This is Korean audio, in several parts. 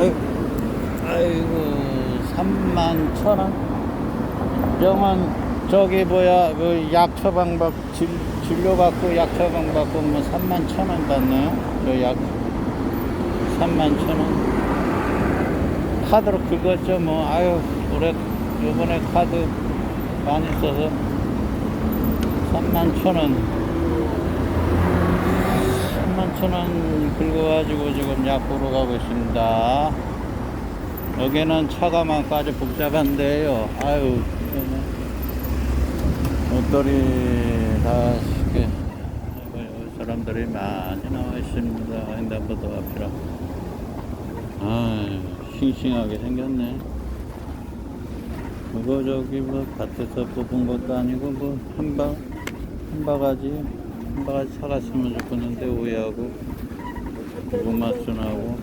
아이고, 아이고 3만 천 원. 병원 저기 뭐야 그 약 처방 받 진, 진료 받고 약 처방 받고 뭐 3만 천원 받네요. 저 약 3만 천 원. 카드로 긁었죠 뭐. 아유 올해 요번에 카드 많이 써서 3만 천 원. 3만 천원 긁어가지고 지금 약 보러 가고 있습니다. 여기는 차가 아주 복잡한데요. 아유. 옷들이 다 아이고, 사람들이 많이 나와 있습니다. 횡단보도 앞이라. 아유, 싱싱하게 생겼네. 그거 저기 뭐 밭에서 뽑은 것도 아니고 뭐 한바 한 바가지 한 바가지 사갔으면 좋겠는데 오해하고 고구마 순하고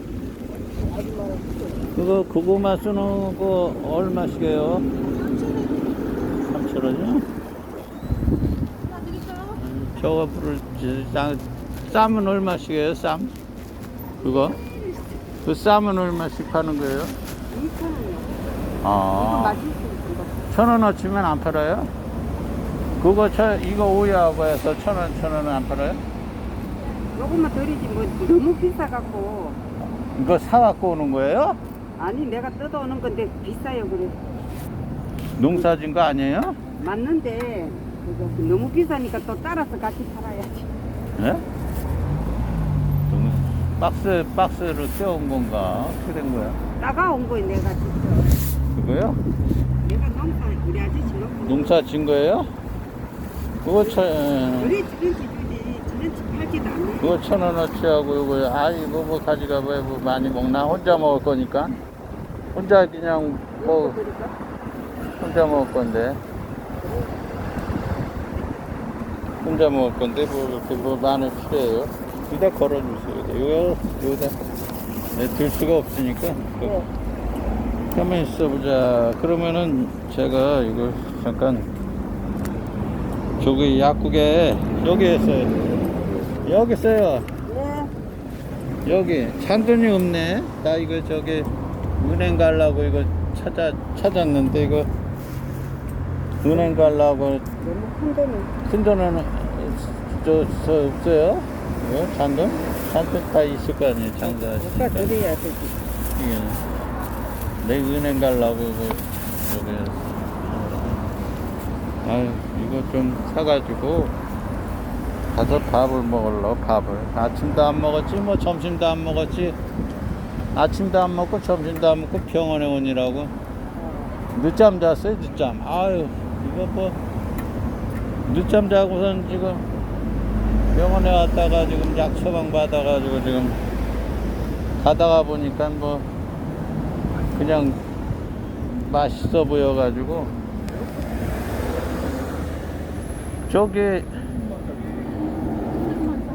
그거 고구마 순은 거 얼마씩이에요? 3,000원이요? 저거 부를 쌈, 쌈은 얼마씩이에요? 쌈? 그거? 그 쌈은 얼마씩 파는 거예요? 2,000원이요. 이거 아, 맛있어, 이거. 천 원어치면 안 팔아요? 그거 저 이거 오야하고 해서 천 원, 천 원은 안 팔아요? 요것만 드리지, 뭐, 너무 비싸갖고. 이거 사갖고 오는 거예요? 아니, 내가 뜯어오는 건데 비싸요, 그래. 농사진 거 아니에요? 맞는데, 그거 너무 비싸니까 또 따라서 같이 팔아야지. 예? 동- 박스, 박스로 떼온 건가? 어떻게 된 거야? 따가운 거에 내가 진짜. 그거요? 내가 농사, 우리 아저씨 농사. 농사 진 거예요? 그거 천, 그래, 저런지 주지, 저런지 팔지도 않네. 그거 천 원어치하고 이거, 아, 이거 뭐 가지가 왜 뭐 많이 먹나? 혼자 먹을 거니까. 혼자 그냥 뭐, 그러니까. 혼자 먹을 건데. 혼자 먹을 건데, 뭐, 이렇게 뭐 많이 필요해요. 여기다 걸어주세요. 이거, 여기다. 네, 들 수가 없으니까. 네. 가만히 있어보자. 그러면은 제가 이거 잠깐 저기 약국에 여기 있어요. 여기 있어요. 네. 여기 잔돈이 없네. 나 이거 저기 은행 가려고 이거 찾아 찾았는데 이거 은행 가려고 너무 큰 돈은. 큰 돈은 저, 저 없어요. 이거 잔돈? 잔돈 다 있을 거 아니에요. 아까 장사하시니까. 드려야 되지. 이게 내 은행 가려고 그 저기 아유 이거 좀 사가지고 가서 밥을 먹을러 밥을. 아침도 안 먹었지 뭐 점심도 안 먹었지. 아침도 안 먹고 점심도 안 먹고 병원에 오니라고. 늦잠 잤어요 늦잠. 아유 이거 뭐 늦잠 자고선 지금 병원에 왔다가 지금 약 처방 받아가지고 지금 가다가 보니까 뭐 그냥 맛있어 보여가지고 저기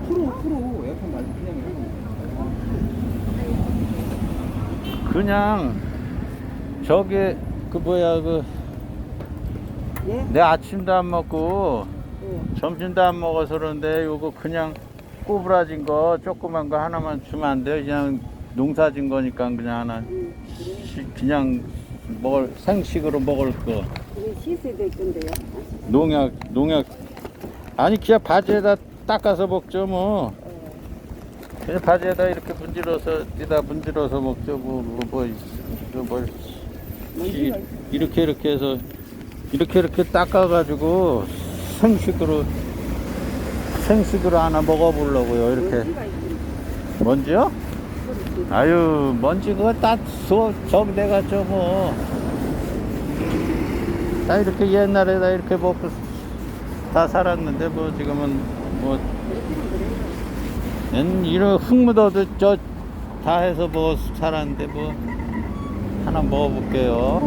프로 프로 약간 말 그냥 그냥 저기 그 뭐야 그내 예? 아침도 안 먹고 예. 점심도 안 먹어서 그런데 요거 그냥 꼬부라진 거 조그만 거 하나만 주면 안 돼요? 그냥 농사진 거니까 그냥 하나. 시- 그냥 먹을 생식으로 먹을 거 될 건데요. 농약 농약 아니 그냥 바지에다 닦아서 먹죠 뭐 그냥 바지에다 이렇게 문질러서 뒤다 문질러서 먹죠 뭐뭐 뭐, 뭐, 뭐, 먼지가 있어. 이렇게 이렇게 해서 이렇게 이렇게 닦아가지고 생식으로 생식으로 하나 먹어보려고요 이렇게 먼지가. 먼지요? 아유 먼지 그거 다저기 내가 저뭐 다 이렇게 옛날에 다 이렇게 먹고 다 살았는데 뭐 지금은 뭐 옛- 이런 흙 묻어도 저 다 해서 뭐 살았는데 뭐 하나 먹어볼게요.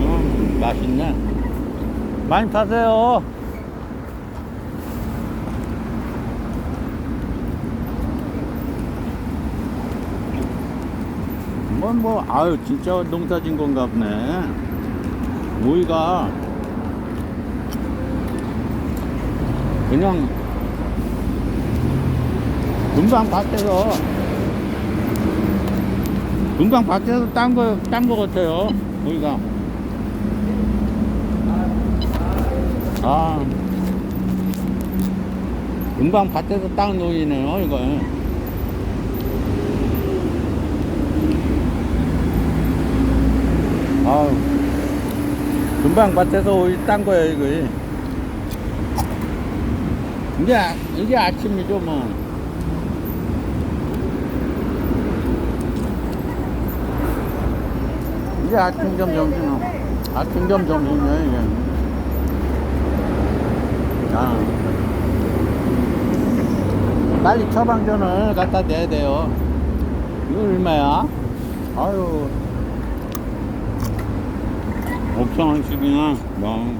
음 맛있네. 많이 파세요. 뭐, 뭐, 아유, 진짜 농사진 건가 보네. 오이가 그냥 금방 밭에서 금방 밭에서 딴 거, 딴 거 같아요. 거기가. 아. 금방 밭에서 딴 노이네요, 이거. 아우. 금방 밭에서 오이 딴 거예요, 이거. 이게, 아- 이게 아침이죠, 뭐. 이게 아침 겸 점심 아침 겸 점심이야 이게 아. 빨리 처방전을 갖다 내야 돼요 이거 얼마야? 아유 5천원씩이나 너무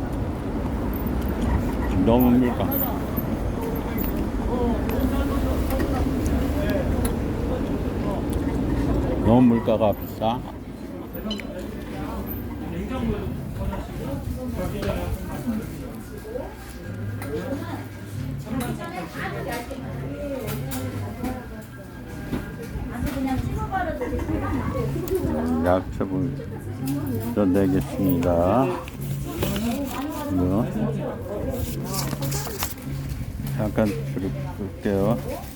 너무 물가 너무 물가가 비싸. 약초 를좀 내겠습니다. 이거 잠깐 줄일게요.